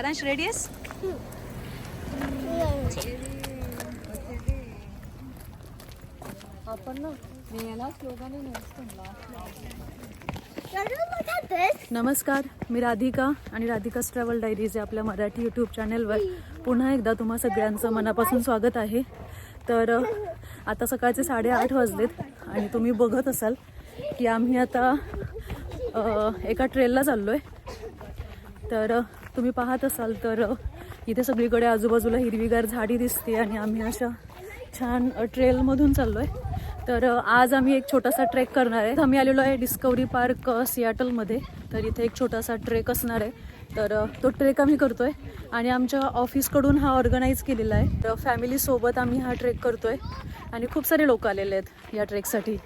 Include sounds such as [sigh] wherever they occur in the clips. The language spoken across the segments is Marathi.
सारांश रेडी आहेस आपण नमस्कार मी राधिका आणि राधिकाच ट्रॅव्हल डायरीज या आपल्या मराठी यूट्यूब चॅनेलवर पुन्हा एकदा तुम्हा सगळ्यांचं मनापासून स्वागत आहे. तर आता सकाळचे साडेआठ वाजलेत आणि तुम्ही बघत असाल की आम्ही आता एका ट्रेलला चाललो आहे तर तुम्ही पाहत असाल तर इथे सगळीकडे आजूबाजूला हिरवीगार झाडी दिसते आणि आम्ही अशा छान ट्रेलमधून चाललो आहे तर आज आम्ही एक छोटासा ट्रेक करणार आहे. आम्ही आलेलो आहे डिस्कवरी पार्क सियाटलमध्ये. तर इथे एक छोटासा ट्रेक असणार आहे. तर तो ट्रेक आम्ही करतो आहे आणि आमच्या ऑफिसकडून हा ऑर्गनाईज केलेला आहे. तर फॅमिलीसोबत आम्ही हा ट्रेक करतो आहे आणि खूप सारे लोक आलेले आहेत या ट्रेकसाठी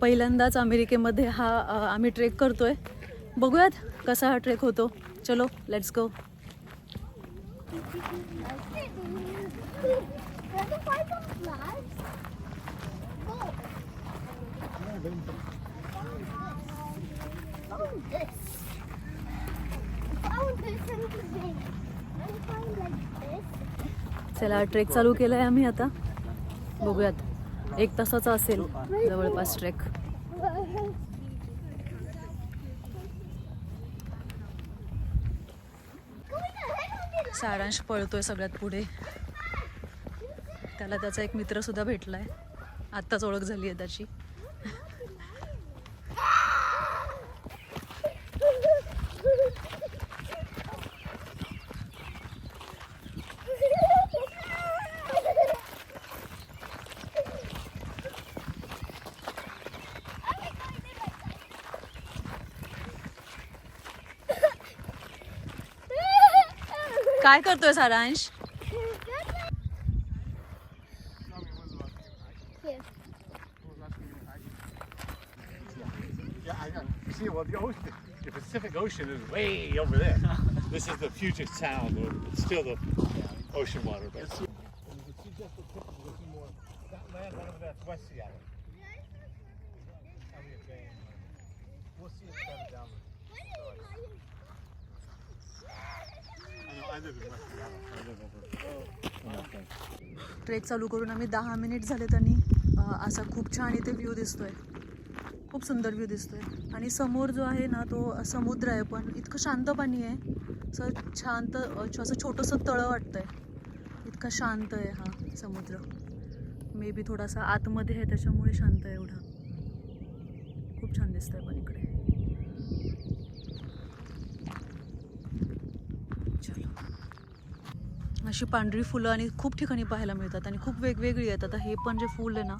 पहिल्यांदाच अमेरिकेमध्ये हा आम्ही ट्रेक करतो आहे बघूयात कसा हा ट्रेक होतो. चलो लेट्स गो चला ट्रेक चालू केला आहे आम्ही आता. बघूयात. एक तासाचा असेल जवळपास ट्रेक सारांश पळतोय सगळ्यात पुढे. त्याला त्याचा एक मित्र सुद्धा भेटलाय. आत्ताच ओळख झाली आहे त्याची. काय करतोय सारांश Yeah, I know. You see, well, the ocean, the Pacific Ocean is way over there. [laughs] this is the Puget Sound, or it's still the ocean water, but. And you can see just the tip of it, see more. That land right over there, that's West Seattle. Elliott Bay. We'll see it better down trek चालू करून आम्ही दहा मिनिट झालेत आणि असा खूप छान इथे व्ह्यू दिसतोय. खूप सुंदर व्ह्यू दिसतोय. आणि समोर जो आहे ना तो समुद्र आहे पण इतकं शांत पाणी आहे असं शांत असं छोटंसं तळं वाटतंय. इतका शांत आहे हा समुद्र. मे बी थोडासा आतमध्ये आहे त्याच्यामुळे शांत आहे एवढा. खूप छान दिसतंय पण इकडे चलो अशी पांढरी फुलं आणि खूप ठिकाणी पाहायला मिळतात आणि खूप वेगवेगळी आहेत. आता हे पण जे फूल आहे ना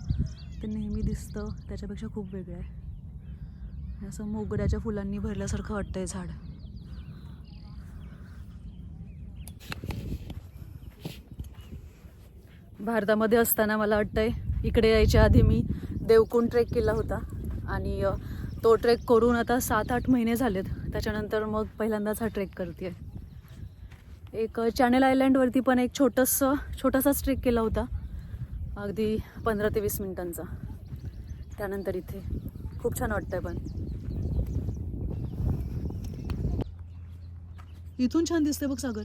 ते नेहमी दिसतं त्याच्यापेक्षा खूप वेगळं आहे. असं मोगऱ्याच्या फुलांनी भरल्यासारखं वाटतं आहे झाड. भारतामध्ये असताना मला वाटतंय इकडे यायच्या आधी मी देवकुंड ट्रेक केला होता. आणि तो ट्रेक करून आता सात आठ महिने झालेत. त्याच्यानंतर मग पहिल्यांदाच हा ट्रेक करते आहे एक चॅनल आयलँडवरती पण एक छोटंसं छोटासाच ट्रेक केला होता. अगदी पंधरा ते वीस मिनिटांचा. त्यानंतर इथे. खूप छान वाटतंय पण. इथून छान दिसतंय बघ सागर.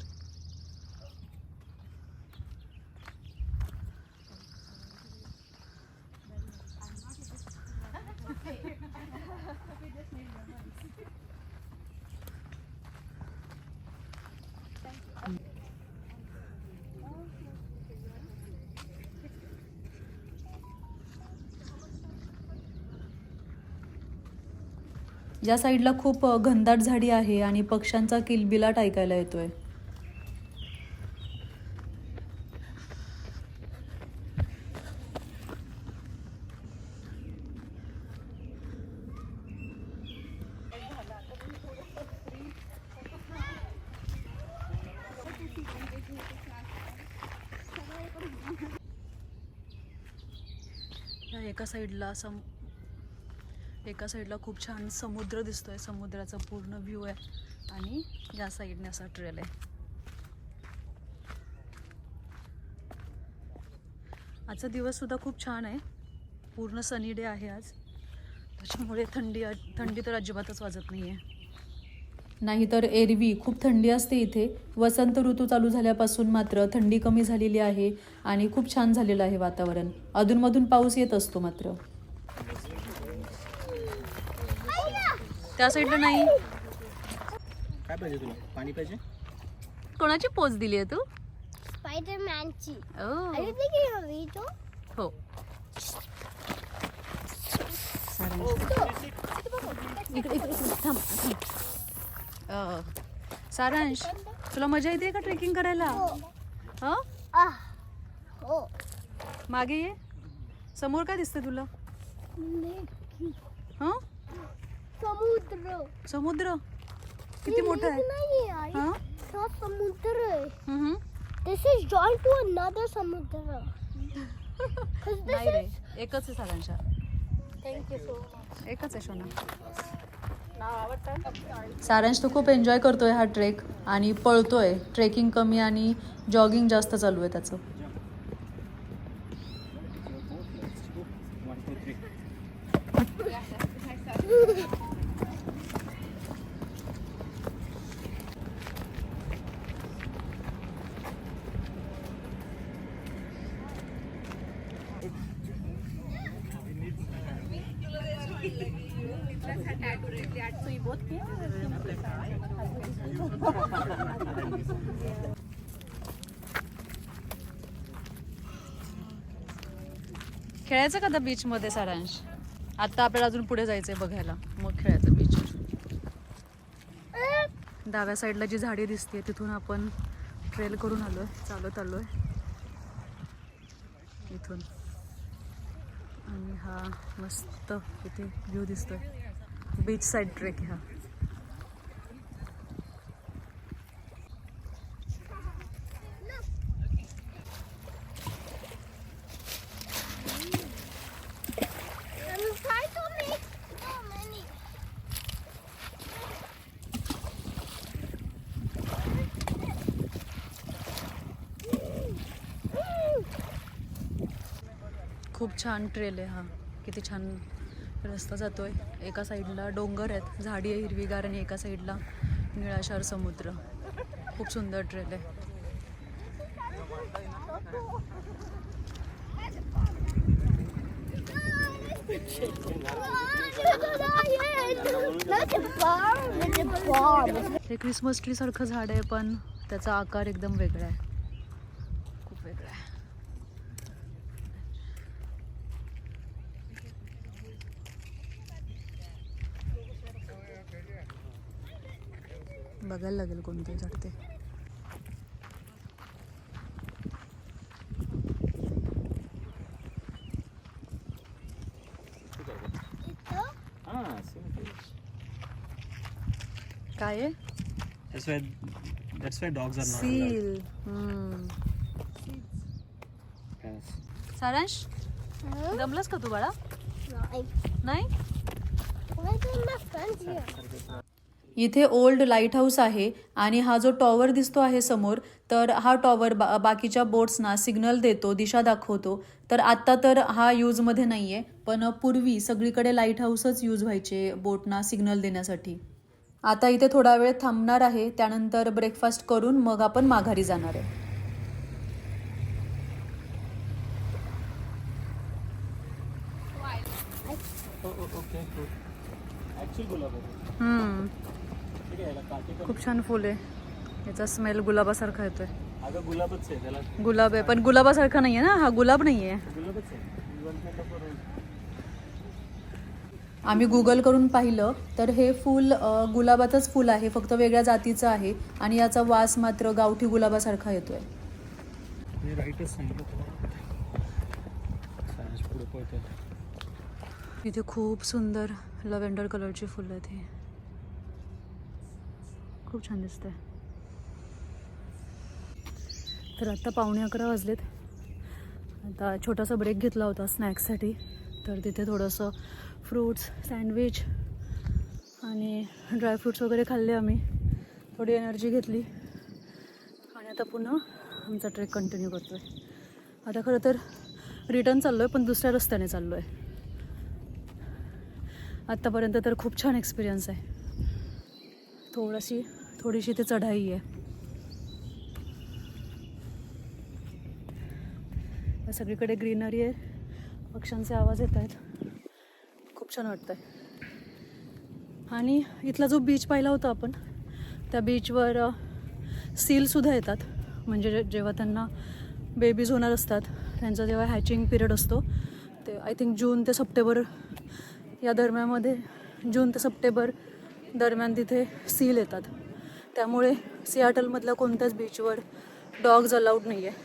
या साईडला खूप घनदाट झाडी आहे आणि पक्ष्यांचा किलबिलाट ऐकायला येतोय. एका साईडला असं एका साईडला खूप छान समुद्र दिसतोय समुद्राचा पूर्ण व्ह्यू आहे. आणि या साईडने असा ट्रेल आहे. आजचा दिवस सुद्धा खूप छान आहे. पूर्ण सनी डे आहे आज. त्याच्यामुळे थंडी थंडी तर अजिबातच वाजत नाही आहे नाहीतर एरवी खूप थंडी असते इथे. वसंत ऋतू चालू झाल्यापासून मात्र थंडी कमी झालेली आहे आणि खूप छान झालेलं आहे वातावरण. अधूनमधून पाऊस येत असतो मात्र. त्या साईडला नाही. काय पाहिजे तुला? पाणी पाहिजे? कोणाची पोच दिली आहे तू? स्पायडरमॅनची. Vito? हो. इकडे इकडे इकडे थांब थांब. अ, सारांश तुला मजा येते का ट्रेकिंग करायला? ह. Ah. Oh. मागे ये. समोर काय दिसतं तुला? ह? समुद्र. समुद्र? किती मोठं आहे? हा? तो समुद्र आहे. हम्म. This is joined to another समुद्र. [laughs] नाही रे एकच आहे सारांशा so much. एकच आहे शोना सारांश तो खूप एन्जॉय करतोय हा ट्रेक आणि पळतोय. ट्रेकिंग कमी आणि जॉगिंग जास्त चालू आहे त्याचं. टू [laughs] खेळायचं का बीच मध्ये सारांश आता आपल्याला अजून पुढे जायचंय बघायला. मग खेळायचं बीच डाव्या साईडला जी झाडी दिसते तिथून आपण ट्रेल करून आलोय चालत आलोय. इथून. आणि हा मस्त इथे व्ह्यू दिसतोय. बीच साईड ट्रेक हा. खूप छान ट्रेल आहे हा. किती छान रस्ता जातोय. एका साईडला डोंगर आहेत झाडी आहे हिरवीगार आणि एका साईडला निळाशार समुद्र. खूप सुंदर ट्रेल आहे. ते क्रिसमस ट्री सारखं झाड आहे पण त्याचा आकार एकदम वेगळा आहे खूप वेगळा आहे बघायला लागेल कोणते कोण चढते काय सारांश जमलंच का तू बाळा? नाही. इथे ओल्ड लाइट हाऊस आहे आणि हा जो टॉवर दिसतो आहे समोर तर हा टॉवर बा बाकीच्या बोट्सना सिग्नल देतो दिशा दाखवतो. तर आत्ता तर हा यूजमध्ये नाही आहे पण पूर्वी सगळीकडे लाइट हाऊसच यूज व्हायचे बोटना सिग्नल देण्यासाठी. आता इथे थोडा वेळ थांबणार आहे त्यानंतर ब्रेकफास्ट करून मग आपण माघारी जाणार आहे. Oh, खूप छान फुल आहे. याचा स्मेल गुलाबासारखा येतोय. गुलाब आहे पण गुलाबासारखा नाही आहे ना? हा गुलाब नाही आहे गुलाबच आहे. One kind of a rose. आम्ही गुगल करून पाहिलं तर हे फूल गुलाबाचंच फूल आहे. फक्त वेगळ्या जातीचं आहे आणि याचा वास मात्र गावठी गुलाबासारखा येतोय. इथे खूप सुंदर लव्हेंडर कलरची फुलं आहेत ही. खूप छान दिसतंय. तर आत्ता पावणे अकरा वाजलेत. आता छोटासा ब्रेक घेतला होता स्नॅक्ससाठी. तर तिथे थोडंसं फ्रूट्स सँडविच आणि ड्रायफ्रूट्स वगैरे खाल्ले आम्ही. थोडी एनर्जी घेतली. आणि आता पुन्हा आमचा ट्रेक कंटिन्यू करतो आहे आता खरं तर रिटर्न चाललो आहे पण दुसऱ्या रस्त्याने चाललो आहे आत्तापर्यंत तर खूप छान एक्सपिरियन्स आहे. थोडीशी थोडीशी ते चढाई आहे. सगळीकडे ग्रीनरी आहे. पक्ष्यांचे आवाज येत आहेत. खूप छान वाटतं आहे आणि इथला जो बीच पाहिला होता आपण त्या बीचवर सीलसुद्धा येतात. म्हणजे जेव्हा त्यांना बेबीज होणार असतात त्यांचा जेव्हा हॅचिंग पिरियड असतो ते आय थिंक जून ते सप्टेंबर या दरम्यानमध्ये जून ते सप्टेंबर दरम्यान तिथे सील येतात. त्यामुळे सियाटलमधल्या कोणत्याच बीचवर डॉग्ज अलाउड नाही आहे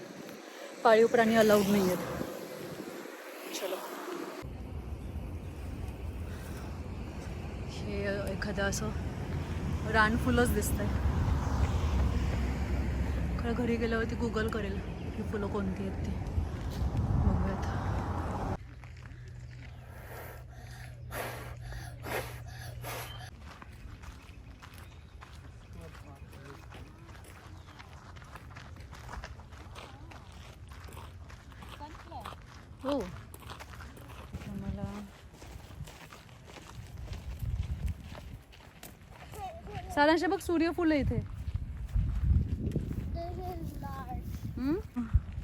पाळीव प्राणी अलाउड नाही आहेत चलो. हे एखादं असं रानफुलंच दिसतंय. खरं घरी गेल्यावरती गुगल करेल ही फुलं कोणती आहेत ती बघूयात हो मला सारांश बघ सूर्यफुलं इथे. हं?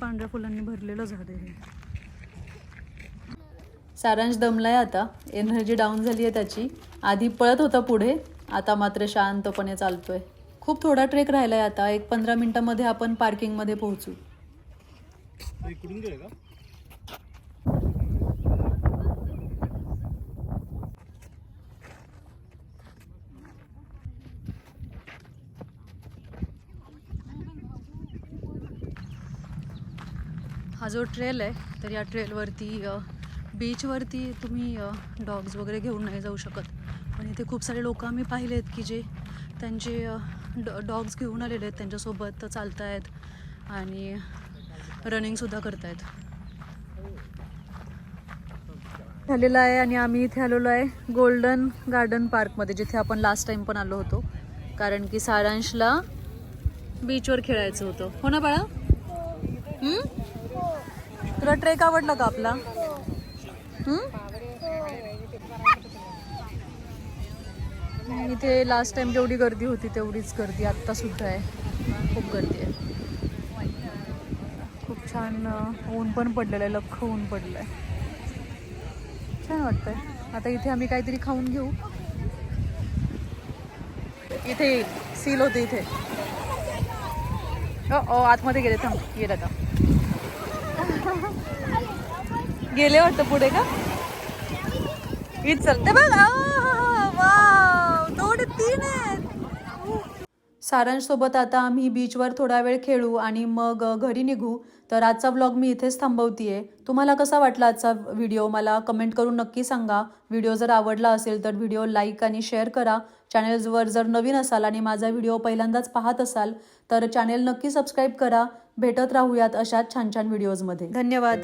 पांढऱ्या फुलांनी भरलेलं झाड आहे हे. सारांश दमलाय आता. एनर्जी डाऊन झाली आहे त्याची. आधी पळत होता पुढे आता मात्र शांतपणे चालतोय. खूप थोडा ट्रेक राहिलाय आता. एक पंधरा मिनिटामध्ये आपण पार्किंगमध्ये पोहोचू. हा जो ट्रेल आहे तर या ट्रेलवरती बीचवरती तुम्ही डॉग्स वगैरे घेऊन नाही जाऊ शकत. पण इथे खूप सारे लोक आम्ही पाहिले आहेत की जे त्यांचे डॉग्स घेऊन आलेले आहेत त्यांच्यासोबत चालत आहेत आणि रनिंगसुद्धा करतायत. झालेलं आहे आणि आम्ही इथे आलेलो आहे गोल्डन गार्डन पार्कमध्ये जिथे आपण लास्ट टाइम पण आलो होतो. कारण की सारांशला बीचवर खेळायचं होतं. हो ना बाळा? हम्म? तुला ट्रेक आवडला का आपला? इथे लास्ट टाइम जेवढी गर्दी होती तेवढीच गर्दी आत्ता सुद्धा आहे. खूप गर्दी आहे. खूप छान ऊन पण पडलेलं आहे लख ऊन पडलं आहे. छान वाटतंय. आता इथे आम्ही काहीतरी खाऊन घेऊ. इथे सील होते इथे. ओ ओ आतमध्ये गेले थांब. गेलं आता गेले वाटतं पुढे का? इथ चलते बघ. दोन तीन आहेत. सारांशसोबत आता आम्ही बीचवर थोडा वेळ खेळू आणि मग घरी निघू. तर आजचा व्लॉग मी इथेच थांबवतीये. तुम्हाला कसा वाटला आजचा व्हिडिओ मला कमेंट करून नक्की सांगा. व्हिडिओ जर आवडला असेल तर व्हिडिओ लाईक आणि शेअर करा. चॅनेल्सवर जर नवीन असाल आणि माझा व्हिडिओ पहिल्यांदाच पाहत असाल तर चॅनेल नक्की सबस्क्राईब करा. भेटत राहूयात अशाच छान छान व्हिडिओजमध्ये धन्यवाद.